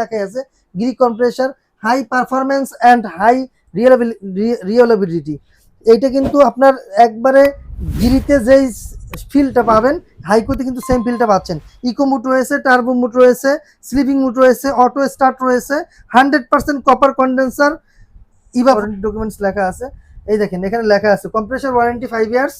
লেখা আছে। Gree compressor high performance and high reliability এইটা কিন্তু আপনার একবারে গিরিতে যেই ফিলটা পাবেন হাইকোতে কিন্তু সেম ফিলটা পাচ্ছেন। ইকো মুট রয়েছে টার্বো মুট রয়েছে স্লিপিং মুট রয়েছে অটো স্টার্ট রয়েছে হান্ড্রেড পার্সেন্ট কপার কন্ডেন্সার ইভা ডকুমেন্টস লেখা আছে। এই দেখেন এখানে লেখা আছে compressor warranty five years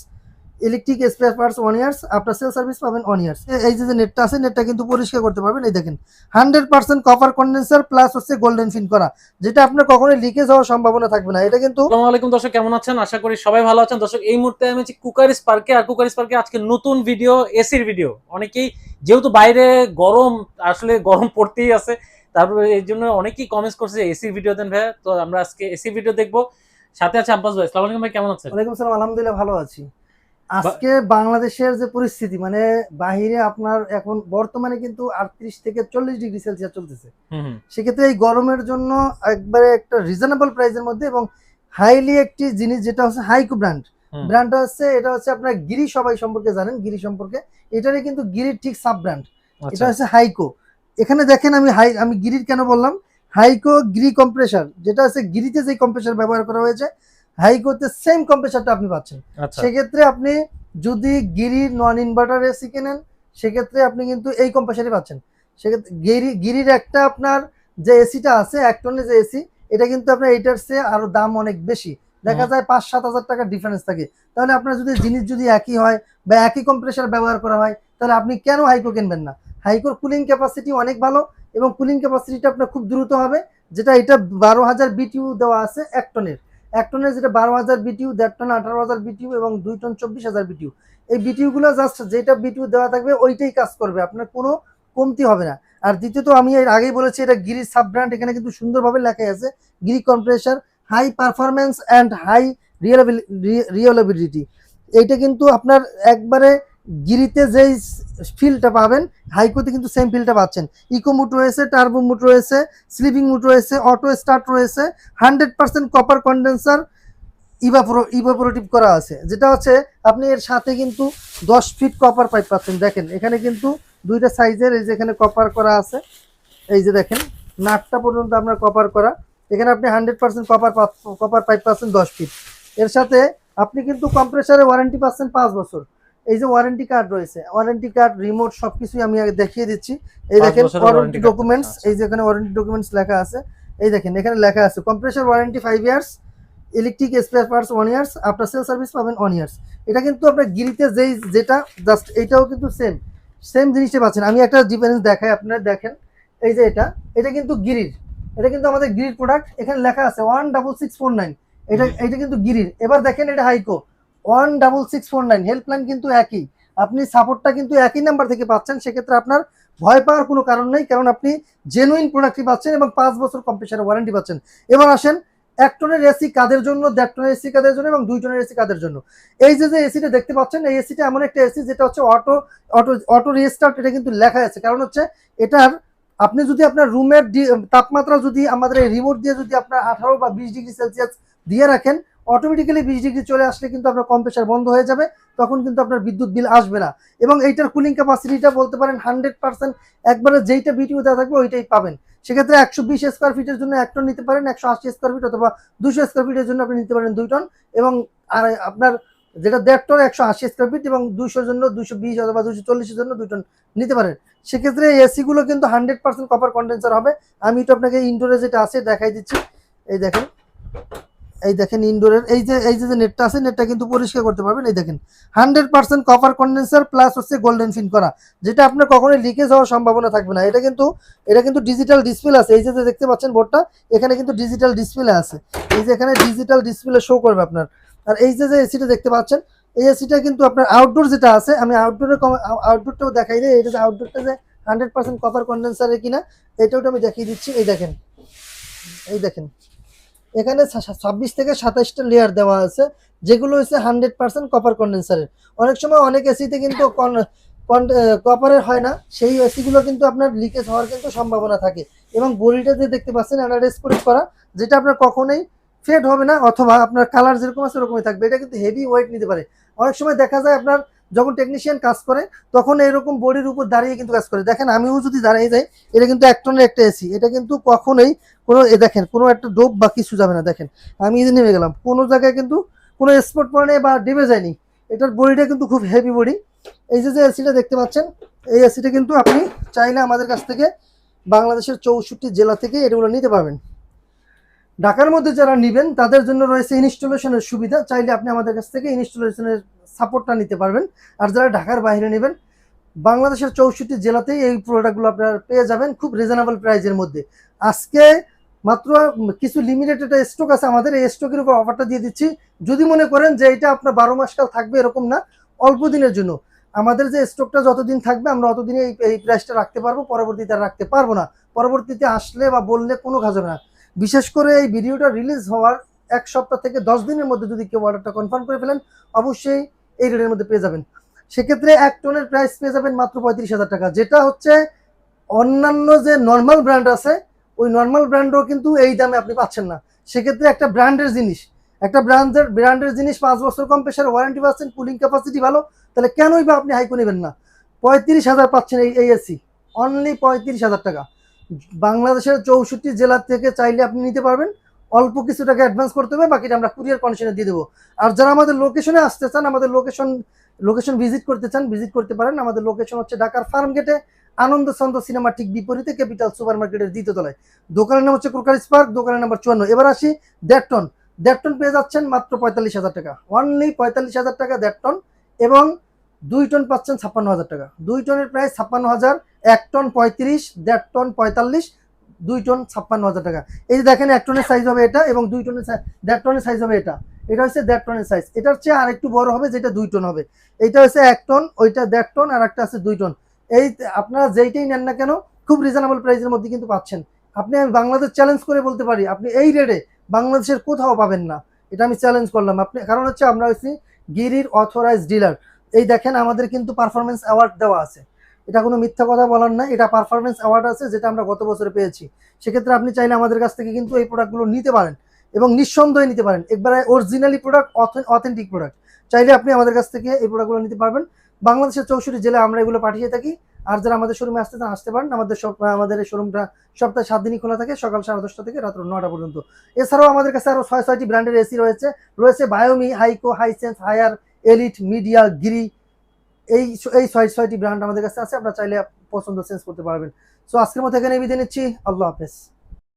electric spare parts one years আপনার সেল সার্ভিস পাবেন ওয়ান ইয়ার্স এই যে নেটটা আছে নেটটা কিন্তু পরিষ্কার করতে পারবেন এই দেখেন। Hundred percent copper condenser plus হচ্ছে গোল্ডেন ফিন করা যেটা আপনার কখনোই লিকেজ হওয়ার সম্ভাবনা থাকবে না। এটা কিন্তু আসসালামু আলাইকুম দর্শক কেমন আছেন? আশা করি সবাই ভালো আছেন। দর্শক এই মুহূর্তে আমি কুকার স্পার্কে আর কুকার স্পার্কে আজকে নতুন ভিডিও এসির ভিডিও অনেকেই যেহেতু বাইরে গরম আসলে গরম পড়তেই আছে তারপরে এই জন্য অনেকেই কমেন্টস করছে এসির ভিডিও দেন ভাইয়া। তো আমরা আজকে এসি ভিডিও দেখব। সাথে আছে আব্বাস ভাই আসসালামু আলাইকুম ভাই কেমন আছেন? ওয়ালাইকুম সালাম আলহামদুলিল্লাহ ভালো আছি। আজকে বাংলাদেশের যে পরিস্থিতি মানে বাহিরে আপনার এখন বর্তমানে কিন্তু আটত্রিশ থেকে চল্লিশ ডিগ্রি সেলসিয়াস চলতেছে। সেক্ষেত্রে এই গরমের জন্য একবারে একটা রিজনেবল প্রাইসের মধ্যে এবং হাইলি একটি জিনিস যেটা হচ্ছে হাইকো ব্র্যান্ড ব্র্যান্ডটা হচ্ছে এটা হচ্ছে আপনার গিরি সবাই সম্পর্কে জানেন গিরি সম্পর্কে। এটারই কিন্তু গিরির ঠিক সাব ব্র্যান্ড এটা আচ্ছা হচ্ছে হাইকো এখানে দেখেন আমি হাই আমি গিরির কেন বললাম? হাইকো গিরি কম্প্রেসার যেটা হচ্ছে গিরিতে যে কম্প্রেসার ব্যবহার করা হয়েছে হাইকোতে সেম কম্প্রেসারটা আপনি পাচ্ছেন। আচ্ছা। সেক্ষেত্রে আপনি যদি গিরির নন ইনভার্টার এসি কেনেন সেক্ষেত্রে আপনি কিন্তু এই কম্প্রেসারই পাচ্ছেন। সেক্ষেত্রে গিরি গিরির একটা আপনার যে এসিটা আছে এক টনের যে এসি এটা কিন্তু আপনার এইটার চেয়ে আরও দাম অনেক বেশি। দেখা যায় পাঁচ সাত হাজার টাকার ডিফারেন্স থাকে। তাহলে আপনার যদি জিনিস যদি একই হয় বা একই কম্প্রেসার ব্যবহার করা হয় তাহলে আপনি কেন হাইকো কিনবেন না? হাইকোর কুলিং ক্যাপাসিটি অনেক ভালো এবং কুলিং ক্যাপাসিটিটা আপনার খুব দ্রুত হবে যেটা এটা বারো হাজার বিটিউ দেওয়া আছে এক টনের এক টনের যেটা বারো হাজার বিটিউ দেড় টন আঠারো হাজার বিটিউ এবং দুই টন চব্বিশ হাজার বিটিউ এই বিটিউগুলো জাস্ট যেটা বিটিউ দেওয়া থাকবে, ওইটাই কাজ করবে, আপনার কোনো কমতি হবে না। আর দ্বিতীয়ত আমি এর আগেই বলেছি, এটা গিরি সাব ব্র্যান্ড এখানে কিন্তু সুন্দরভাবে লেখা আছে Gree compressor high performance and high reliability এইটা কিন্তু আপনার একবারে গিরিতে যেই ফিলটা পাবেন, হাইকোতে কিন্তু সেম ফিলটা পাচ্ছেন। ইকো মুট রয়েছে, টার্বো মুট রয়েছে, স্লিপিং মুট রয়েছে, অটো স্টার্ট রয়েছে, হান্ড্রেড পার্সেন্ট কপার কন্ডেন্সার ইভাপোরো, ইভাপোরেটিভ করা আছে। যেটা হচ্ছে, আপনি এর সাথে কিন্তু দশ ফিট কপার পাইপ পাচ্ছেন। দেখেন, এখানে কিন্তু দুইটা সাইজের, এই যে এখানে কপার করা আছে, এই যে দেখেন, নাটটা পর্যন্ত আপনার কপার করা। এখানে আপনি hundred percent copper copper pipe পাচ্ছেন দশ ফিট। এর সাথে আপনি কিন্তু কম্প্রেসারে ওয়ারেন্টি পাচ্ছেন পাঁচ বছর। এই যে ওয়ারেন্টি কার্ড রয়েছে ওয়ারেন্টি কার্ড রিমোট সবকিছুই আমি আগে দেখিয়ে দিচ্ছি। এই দেখেন ওয়ারেন্টি ডকুমেন্টস আচ্ছা। এই যে এখানে ওয়ারেন্টি ডকুমেন্টস লেখা আছে। এই দেখেন এখানে লেখা আছে compressor warranty five years electric spare parts one years after sale service পাবেন ওয়ান ইয়ার্স এটা কিন্তু আপনার গিরিতে যেই যেটা জাস্ট এটাও কিন্তু সেম সেম জিনিসটা পাচ্ছেন। আমি একটা ডিফারেন্স দেখাই আপনারা দেখেন। এই যে এটা এটা কিন্তু গিরির। এটা কিন্তু আমাদের গিরির প্রোডাক্ট এখানে লেখা আছে one double six four nine এটা এটা কিন্তু গিরির। এবার দেখেন এটা Haiko one double six four nine helpline কিন্তু একই। আপনি সাপোর্টটা কিন্তু একই নাম্বার থেকে পাচ্ছেন, সেক্ষেত্রে আপনার ভয় পাওয়ার কোনো কারণ নেই, কারণ আপনি জেনুইন প্রোডাক্টই পাচ্ছেন এবং পাঁচ বছর কম্পিউটারের ওয়ারেন্টি পাচ্ছেন। এবার আসেন এক টনের এসি কাদের জন্য দেড় টনের এসি কাদের জন্য এবং দুই টনের এসি কাদের জন্য। এই যে যে এসিটা দেখতে পাচ্ছেন, এই এসিটা এমন একটা এসি যেটা হচ্ছে অটো অটো অটো রিস্টার্ট এটা কিন্তু লেখা আছে। কারণ হচ্ছে, এটার আপনি যদি আপনার রুমের তাপমাত্রা যদি আমাদের এই রিমোট দিয়ে যদি আপনার আঠারো বা বিশ ডিগ্রি সেলসিয়াস দিয়ে রাখেন অটোমেটিক্যালি বিশ ডিগ্রি চলে আসলে কিন্তু আপনার কম্প্রেসার বন্ধ হয়ে যাবে, তখন কিন্তু আপনার বিদ্যুৎ বিল আসবে না। এবং এইটার কুলিং ক্যাপাসিটিটা বলতে পারেন হান্ড্রেড পার্সেন্ট একবারে যেইটা বিটিউ দেওয়া থাকবে ওইটাই পাবেন। সেক্ষেত্রে একশো বিশ স্কোয়ার ফিটের জন্য এক টন নিতে পারেন, একশো আশি স্কোয়ার ফিট অথবা দুশো স্কোয়ার ফিটের জন্য আপনি নিতে পারেন দুই টন এবং আর আপনার যেটা দেড় টন একশো আশি স্কোয়ার ফিট এবং দুশোর জন্য, দুশো বিশ অথবা দুশো চল্লিশের জন্য দুই টন নিতে পারেন। সেক্ষেত্রে এসিগুলো কিন্তু হান্ড্রেড পার্সেন্ট কপার কন্ডেন্সার হবে। আমি তো আপনাকে ইনডোরে যেটা আছে দেখাই দিচ্ছি। এই দেখেন। এই দেখেন ইনডোরের, এই যে এই যে নেটটা আছে, নেটটা কিন্তু পরিষ্কার করতে পারবেন। এই দেখেন hundred percent copper condenser plus হচ্ছে গোল্ডেন ফিন করা, যেটা আপনার কখনোই লিকেজ হওয়ার সম্ভাবনা থাকবে না। এটা কিন্তু এটা কিন্তু ডিজিটাল ডিসপ্লে আছে। এই যে দেখতে পাচ্ছেন বোর্ডটা, এখানে কিন্তু ডিজিটাল ডিসপ্লে আছে। এই যে এখানে ডিজিটাল ডিসপ্লে শো করবে আপনার। আর এই যে যে এসিটা দেখতে পাচ্ছেন, এই এসিটা কিন্তু আপনার আউটডোর যেটা আছে, আমি আউটডোরের আউটডোরটাও দেখাই দিই। এটা যে আউটডোরটা যে হান্ড্রেড পার্সেন্ট কপার কন্ডেন্সারের কিনা, এটাও আমি দেখিয়ে দিচ্ছি। এই দেখেন এই দেখেন। এখানে ছাব্বিশ থেকে সাতাশটা লেয়ার দেওয়া আছে, যেগুলো হচ্ছে হান্ড্রেড পার্সেন্ট কপার কন্ডেন্সারের অনেক সময় অনেক এসিতে কিন্তু কপারের হয় না, সেই এসিগুলো কিন্তু আপনার লিকেজ হওয়ার কিন্তু সম্ভাবনা থাকে। এবং বডিটা যে দেখতে পাচ্ছেন অ্যানালাইজ করে করা, যেটা আপনার কখনোই ফেড হবে না, অথবা আপনার কালার যেরকম আছে ওরকমই থাকবে। এটা কিন্তু হেভি ওয়েট নিতে পারে। অনেক সময় দেখা যায় আপনার যখন টেকনিশিয়ান কাজ করে, তখন এরকম বডির উপর দাঁড়িয়ে কিন্তু কাজ করে। দেখেন, আমিও যদি দাঁড়িয়ে যাই, এটা কিন্তু এক টনের একটা এসি এটা কিন্তু কখনোই কোনো, এ দেখেন, কোনো একটা ডোব বা কিছু যাবে না, দেখেন। আমি নেমে গেলাম, কোনো জায়গায় কিন্তু কোনো স্পট পড়ে বা ডেবে যায়নি। এটার বডিটা কিন্তু খুব হেভি বডি। এই যে যে এসিটা দেখতে পাচ্ছেন, এই এসিটা কিন্তু আপনি চাইলে আমাদের কাছ থেকে বাংলাদেশের চৌষট্টি জেলা থেকে এগুলো নিতে পারবেন। ঢাকার মধ্যে যারা নেবেন, তাদের জন্য রয়েছে ইনস্টলেশনের সুবিধা। চাইলে আপনি আমাদের কাছ থেকে ইনস্টলেশনের সাপোর্টটা নিতে পারবেন। আর যারা ঢাকার বাইরে নেবেন, বাংলাদেশের চৌষট্টি জেলাতেই এই প্রোডাক্টগুলো আপনারা পেয়ে যাবেন খুব রিজনেবল প্রাইজের মধ্যে। আজকে মাত্র কিছু লিমিটেড একটা স্টক আছে আমাদের। এই স্টকের উপর অফারটা দিয়ে দিচ্ছি। যদি মনে করেন যে এটা আপনার বারো মাস কাল থাকবে এরকম না, অল্প দিনের জন্য। আমাদের যে স্টকটা যতদিন থাকবে, আমরা অতদিনে এই প্রাইসটা রাখতে পারব। পরবর্তীতে রাখতে পারব না। পরবর্তীতে আসলে বা বললে কোনো কাজ হবে না। বিশেষ করে এই ভিডিওটা রিলিজ হওয়ার এক সপ্তাহ থেকে দশ দিনের মধ্যে যদি কেউ অর্ডারটা কনফার্ম করে ফেলেন, অবশ্যই এই রেটের মধ্যে পেয়ে যাবেন। সেক্ষেত্রে এক টনের প্রাইস পেয়ে যাবেন মাত্র পঁয়ত্রিশ হাজার টাকা, যেটা হচ্ছে অন্যান্য যে নর্মাল ব্র্যান্ড আছে, ওই নর্মাল ব্র্যান্ডও কিন্তু এই দামে আপনি পাচ্ছেন না। সেক্ষেত্রে একটা ব্র্যান্ডের জিনিস, একটা ব্র্যান্ডের ব্র্যান্ডের জিনিস পাঁচ বছর কম প্রেশার ওয়ারেন্টি পাচ্ছেন কুলিং ক্যাপাসিটি ভালো, তাহলে কেনই বা আপনি হাইকো নেবেন না? পঁয়ত্রিশ হাজার পাচ্ছেন এই এই এসি অনলি পঁয়ত্রিশ হাজার টাকা। বাংলাদেশের চৌষট্টি জেলা থেকে চাইলে আপনি নিতে পারবেন। অল্প কিছু টাকা অ্যাডভান্স করতে হবে, বাকিটা আমরা কুরিয়ার কন্ডিশনে দিয়ে দেবো। আর যারা আমাদের লোকেশনে আসতে চান, আমাদের লোকেশন লোকেশন ভিজিট করতে চান ভিজিট করতে পারেন। আমাদের লোকেশন হচ্ছে ঢাকার ফার্ম গেটে আনন্দ চন্দ্র সিনেমা ঠিক বিপরীতে ক্যাপিটাল সুপার মার্কেটের দ্বিতীয় তলায়। দোকানের নাম হচ্ছে ক্রোকারি স্পার্ক দোকানের নাম্বার চুয়ান্ন। এবার আসি দেড় টন দেড় টন পেয়ে যাচ্ছেন মাত্র পঁয়তাল্লিশ হাজার টাকা। অনলি পঁয়তাল্লিশ হাজার টাকা দেড় টন এবং দুই টন পাচ্ছেন ছাপ্পান্ন হাজার টাকা। দুই টনের প্রায় ছাপ্পান্ন হাজার এক টন পঁয়ত্রিশ, দেড় টন পঁয়তাল্লিশ, দুই টন ছাপ্পান্ন হাজার টাকা। এই যে দেখেন, এক টনের সাইজ হবে এটা এবং দুই টনের দেড় টনের সাইজ হবে এটা। এটা হচ্ছে দেড় টনের সাইজ এটার চেয়ে আর একটু বড় হবে যেটা দুই টন হবে। এটা হচ্ছে এক টন, ওইটা দেড় টন, আর একটা আছে দুই টন। এই আপনারা যেইটাই নেন না কেন, খুব রিজনেবল প্রাইসের মধ্যে কিন্তু পাচ্ছেন। আপনি আমি বাংলাদেশ চ্যালেঞ্জ করে বলতে পারি, আপনি এই রেটে বাংলাদেশের কোথাও পাবেন না। এটা আমি চ্যালেঞ্জ করলাম। আপনি, কারণ হচ্ছে আমরা হচ্ছি গিরির অথরাইজ ডিলার এই দেখেন, আমাদের কিন্তু পারফরমেন্স অ্যাওয়ার্ড দেওয়া আছে। এটা কোনো মিথ্যা কথা বলার না এটা পারফরমেন্স অ্যাওয়ার্ড আছে যেটা আমরা গত বছরে পেয়েছি। সেক্ষেত্রে আপনি চাইলে আমাদের কাছ থেকে কিন্তু এই প্রোডাক্টগুলো নিতে পারেন এবং নিঃসন্দেহে নিতে পারেন। একবারে অরিজিনালি প্রোডাক্ট অথেন্টিক প্রোডাক্ট চাইলে আপনি আমাদের কাছ থেকে এই প্রোডাক্টগুলো নিতে পারবেন। বাংলাদেশের চৌষট্টি জেলায় আমরা এগুলো পাঠিয়ে থাকি। আর যারা আমাদের শোরুমে আসতে চান, আসতে পারেন। আমাদের আমাদের এই শোরুমটা সপ্তাহে সাত দিনই খোলা থাকে, সকাল সাড়ে দশটা থেকে রাত্র নটা পর্যন্ত। এছাড়াও আমাদের কাছে আরও ছয়, ছয়টি ব্র্যান্ডের এসি রয়েছে। রয়েছে বায়োমি হাইকো হাইসেন্স হায়ার এলিট মিডিয়া গিরি এই এই ছয় ছয়টি ব্র্যান্ড আমাদের কাছে আছে, আপনারা চাইলে পছন্দ চেঞ্জ করতে পারবেন। সো আজকের মতো এখানে বিদায় নিচ্ছি। আল্লাহ হাফেজ।